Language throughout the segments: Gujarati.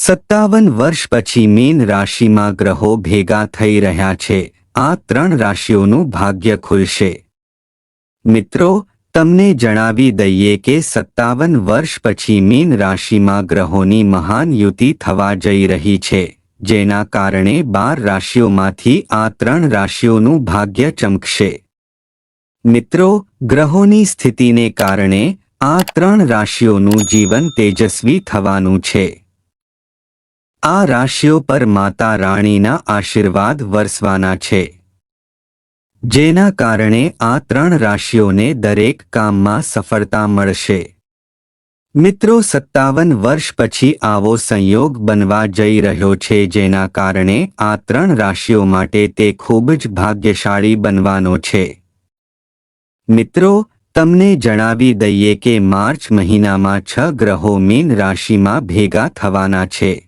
સત્તાવન વર્ષ પછી મીન રાશિમાં ગ્રહો ભેગા થઈ રહ્યા છે. આ ત્રણ રાશિઓનું ભાગ્ય ખુલશે. મિત્રો, તમને જણાવી દઈએ કે સત્તાવન વર્ષ પછી મીન રાશિમાં ગ્રહોની મહાન યુતિ થવા જઈ રહી છે. જેના કારણે બાર રાશિઓમાંથી આ ત્રણ રાશિઓનું ભાગ્ય ચમકશે. મિત્રો, ગ્રહોની સ્થિતિને કારણે આ ત્રણ રાશિઓનું જીવન તેજસ્વી થવાનું છે. આ રાશિઓ પર માતા રાણીના આશીર્વાદ વરસવાના છે. જેના કારણે આ ત્રણ રાશિઓને દરેક કામમાં સફળતા મળશે. મિત્રો, સત્તાવન વર્ષ પછી આવો સંયોગ બનવા જઈ રહ્યો છે, જેના કારણે આ ત્રણ રાશિઓ માટે તે ખૂબ જ ભાગ્યશાળી બનવાનો છે. મિત્રો, તમને જણાવી દઈએ કે માર્ચ મહિનામાં છ ગ્રહો મીન રાશિમાં ભેગા થવાના છે.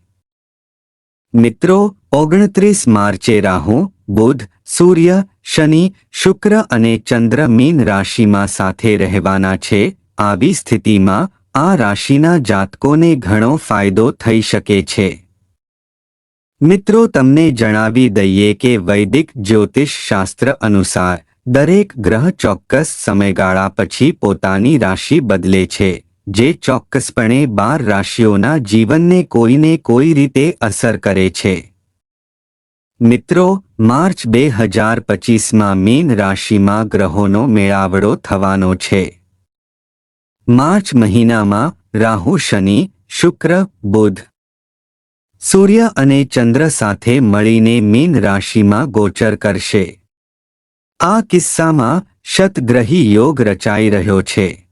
મિત્રો, ઓગણત્રીસ માર્ચે રાહુ, બુધ, સૂર્ય, શનિ, શુક્ર અને ચંદ્ર મીન રાશિમાં સાથે રહેવાના છે. આવી સ્થિતિમાં આ રાશિના જાતકોને ઘણો ફાયદો થઈ શકે છે. મિત્રો, તમને જણાવી દઈએ કે વૈદિક જ્યોતિષ શાસ્ત્ર અનુસાર દરેક ગ્રહ ચોક્કસ સમયગાળા પછી પોતાની રાશિ બદલે છે. જે ચોક્કસપણે બાર રાશિઓના જીવનને કોઈને કોઈ રીતે અસર કરે છે. મિત્રો, માર્ચ બે હજાર પચીસમાં મીન રાશિમાં ગ્રહોનો મેળાવડો થવાનો છે. માર્ચ મહિનામાં રાહુ શનિ, શુક્ર, બુધ, સૂર્ય અને ચંદ્ર સાથે મળીને મીન રાશિમાં ગોચર કરશે. આ કિસ્સામાં શતગ્રહી યોગ રચાઈ રહ્યો છે.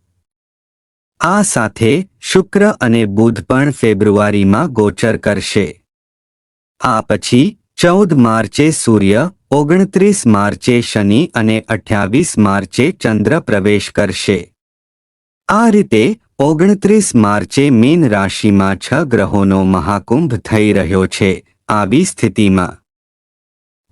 આ સાથે શુક્ર અને બુધ પણ ફેબ્રુઆરીમાં ગોચર કરશે. આ પછી ચૌદ માર્ચે સૂર્ય, ઓગણત્રીસ માર્ચે શનિ અને અઠ્યાવીસ માર્ચે ચંદ્ર પ્રવેશ કરશે. આ રીતે ઓગણત્રીસ માર્ચે મીન રાશિમાં છ ગ્રહોનો મહાકુંભ થઈ રહ્યો છે, આવી સ્થિતિમાં.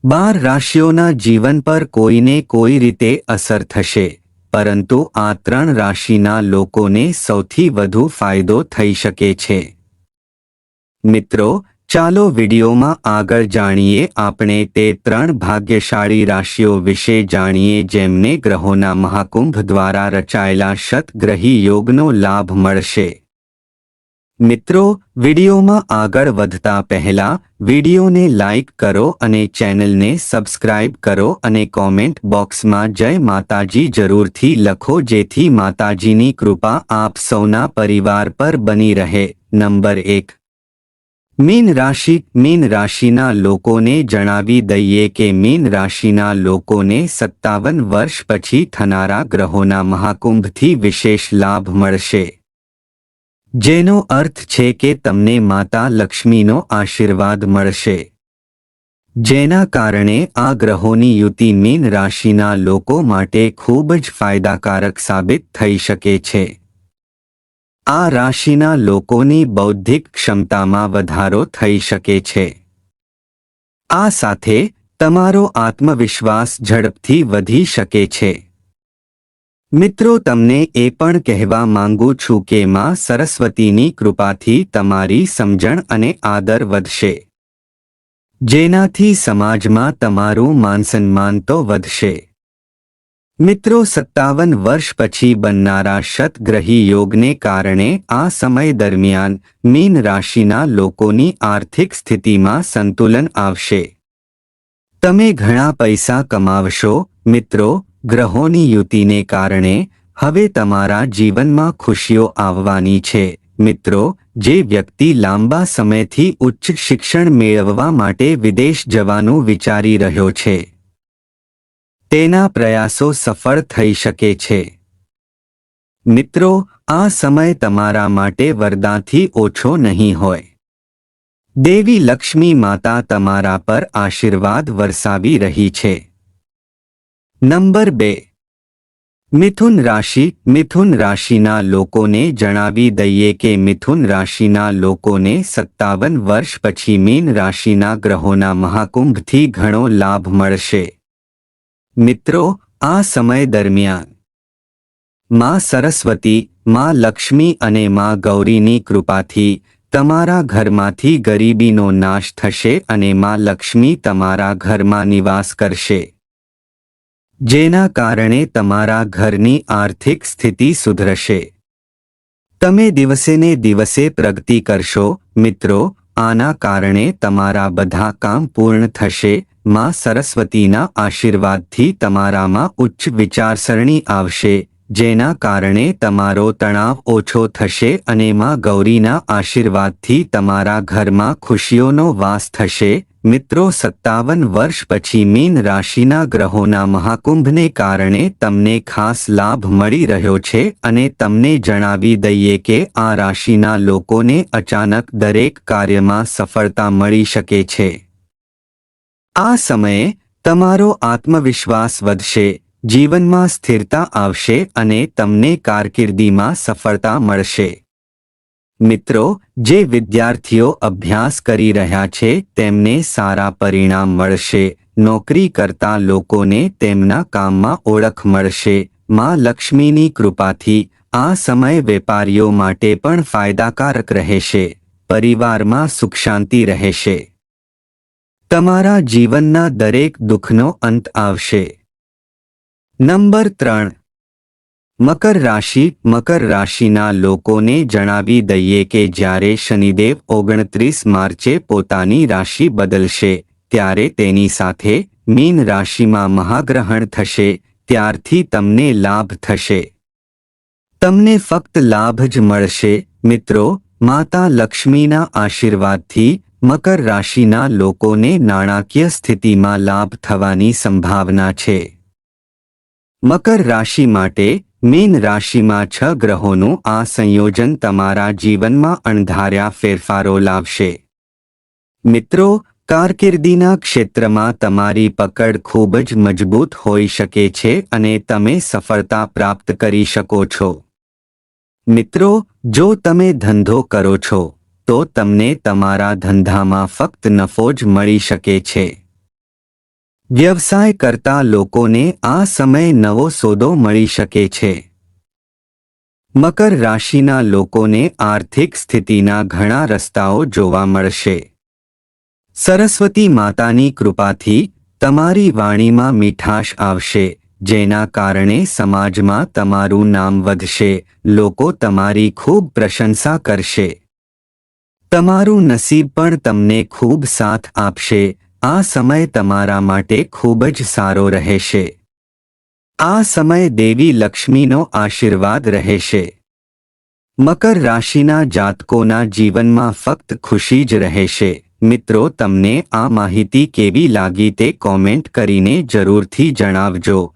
બાર રાશિઓના જીવન પર કોઈને કોઈ રીતે અસર થશે. પરંતુ આ ત્રણ રાશિના લોકોને સૌથી વધુ ફાયદો થઈ શકે છે. મિત્રો, ચાલો વિડીયોમાં આગળ જાણીએ આપણે તે ત્રણ ભાગ્યશાળી રાશિઓ વિશે જાણીએ જેમને ગ્રહોના મહાકુંભ દ્વારા રચાયેલા શતગ્રહી યોગનો લાભ મળશે. મિત્રો, વિડીયોમાં આગળ વધતા પહેલા વિડીયોને લાઇક કરો અને ચેનલને સબસ્ક્રાઇબ કરો અને કોમેન્ટ બોક્સમાં જય માતાજી જરૂરથી લખો જેથી માતાજીની કૃપા આપ સૌના પરિવાર પર બની રહે. નંબર એક. મીન રાશિ. મીન રાશિના લોકોને જણાવી દઈએ કે મીન રાશિના લોકોને સત્તાવન વર્ષ પછી થનારા ગ્રહોના મહાકુંભથી વિશેષ લાભ મળશે. જેનો અર્થ છે કે તમને માતા લક્ષ્મીનો આશીર્વાદ મળશે. જેના કારણે આ ગ્રહોની યુતિ મીન રાશિના લોકો માટે ખૂબ જ ફાયદાકારક સાબિત થઈ શકે છે. આ રાશિના લોકોની બૌદ્ધિક ક્ષમતામાં વધારો થઈ શકે છે. આ સાથે તમારો આત્મવિશ્વાસ ઝડપથી વધી શકે છે. મિત્રો, તમને એ પણ કહેવા માંગુ છું કે માં સરસ્વતીની કૃપાથી તમારી સમજણ અને આદર વધશે. જેનાથી સમાજમાં તમારું માનસન્માન તો વધશે. મિત્રો, સત્તાવન વર્ષ પછી બનનારા શતગ્રહી યોગને કારણે આ સમય દરમિયાન મીન રાશિના લોકોની આર્થિક સ્થિતિમાં સંતુલન આવશે. તમે ઘણા પૈસા કમાવશો, મિત્રો ગ્રહોની યુતિને કારણે હવે તમારા જીવનમાં ખુશીઓ આવવાની છે. મિત્રો, જે વ્યક્તિ લાંબા સમયથી ઉચ્ચ શિક્ષણ મેળવવા માટે વિદેશ જવાનું વિચારી રહ્યો છે, તેના પ્રયાસો સફળ થઈ શકે છે. મિત્રો, આ સમય તમારા માટે વરદાનથી ઓછો નહીં હોય. દેવી લક્ષ્મી માતા તમારા પર આશીર્વાદ વરસાવી રહી છે. નંબર બે. મિથુન રાશિ, મિથુન રાશિના લોકોને જણાવી દઈએ કે મિથુન રાશિના લોકોને સત્તાવન વર્ષ પછી મીન રાશિના ગ્રહોના મહાકુંભથી ઘણો લાભ મળશે. મિત્રો, આ સમય દરમિયાનમાં સરસ્વતી, માં લક્ષ્મી અને માં ગૌરીની કૃપાથી તમારા ઘરમાંથી ગરીબીનો નાશ થશે અને માં લક્ષ્મી તમારા ઘરમાં નિવાસ કરશે. જેના કારણે તમારા ઘરની આર્થિક સ્થિતિ સુધરશે. તમે દિવસેને દિવસે પ્રગતિ કરશો, મિત્રો, આના કારણે તમારા બધા કામ પૂર્ણ થશે, માં સરસ્વતીના આશીર્વાદથી તમારામાં ઉચ્ચ વિચારસરણી આવશે, જેના કારણે તમારો તણાવ ઓછો થશે અને માં ગૌરીના આશીર્વાદથી તમારા ઘરમાં ખુશીઓનો વાસ થશે મિત્રો, સત્તાવન વર્ષ પછી મીન રાશિના ગ્રહોના મહાકુંભને કારણે તમને ખાસ લાભ મળી રહ્યો છે અને તમને જણાવી દઈએ કે આ રાશિના લોકોને અચાનક દરેક કાર્યમાં સફળતા મળી શકે છે. આ સમયે તમારો આત્મવિશ્વાસ વધશે, જીવનમાં સ્થિરતા આવશે અને તમને કારકિર્દીમાં સફળતા મળશે. મિત્રો, જે વિદ્યાર્થીઓ અભ્યાસ કરી રહ્યા છે, તેમને સારા પરિણામ મળશે. નોકરી કરતા લોકોને તેમના કામમાં ઓળખ મળશે. માં લક્ષ્મીની કૃપાથી, આ સમય વેપારીઓ માટે પણ ફાયદાકારક રહેશે. પરિવારમાં સુખ શાંતિ રહેશે. તમારા જીવનના દરેક દુઃખનો અંત આવશે. નંબર ત્રણ. મકર રાશિ, મકર રાશિના લોકોને જણાવી દઈએ કે જ્યારે શનિદેવ ઓગણત્રીસ માર્ચે પોતાની રાશિ બદલશે, ત્યારે તેની સાથે મીન રાશિમાં મહાગ્રહણ થશે, ત્યારથી તમને લાભ થશે. તમને ફક્ત લાભ જ મળશે, મિત્રો. માતા લક્ષ્મીના આશીર્વાદથી મકર રાશિના લોકોને નાણાકીય સ્થિતિમાં લાભ થવાની સંભાવના છે. મકર રાશિ માટે મીન રાશિમાં છ ગ્રહોનું આ સંયોજન તમારા જીવનમાં અણધાર્યા ફેરફારો લાવશે. મિત્રો, કારકિર્દીના ક્ષેત્રમાં તમારી પકડ ખૂબ જ મજબૂત હોઈ શકે છે અને તમે સફળતા પ્રાપ્ત કરી શકો છો. મિત્રો, જો તમે ધંધો કરો છો, તો તમને તમારા ધંધામાં ફક્ત નફો જ મળી શકે છે. વ્યવસાય કરતા લોકોને આ સમય નવો સોદો મળી શકે છે. મકર રાશિના લોકોને આર્થિક સ્થિતિના ઘણા રસ્તાઓ જોવા મળશે. સરસ્વતી માતાની કૃપાથી તમારી વાણીમાં મીઠાશ આવશે, જેના કારણે સમાજમાં તમારું નામ વધશે, લોકો તમારી ખૂબ પ્રશંસા કરશે. તમારું નસીબ પણ તમને ખૂબ સાથ આપશે આ સમય તમારા માટે ખૂબ જ સારો રહેશે. આ સમય દેવી લક્ષ્મીનો આશીર્વાદ રહેશે. મકર રાશિના જાતકોના જીવનમાં ફક્ત ખુશી જ રહેશે. મિત્રો, તમને આ માહિતી કેવી લાગી તે કોમેન્ટ કરીને જરૂરથી જણાવજો.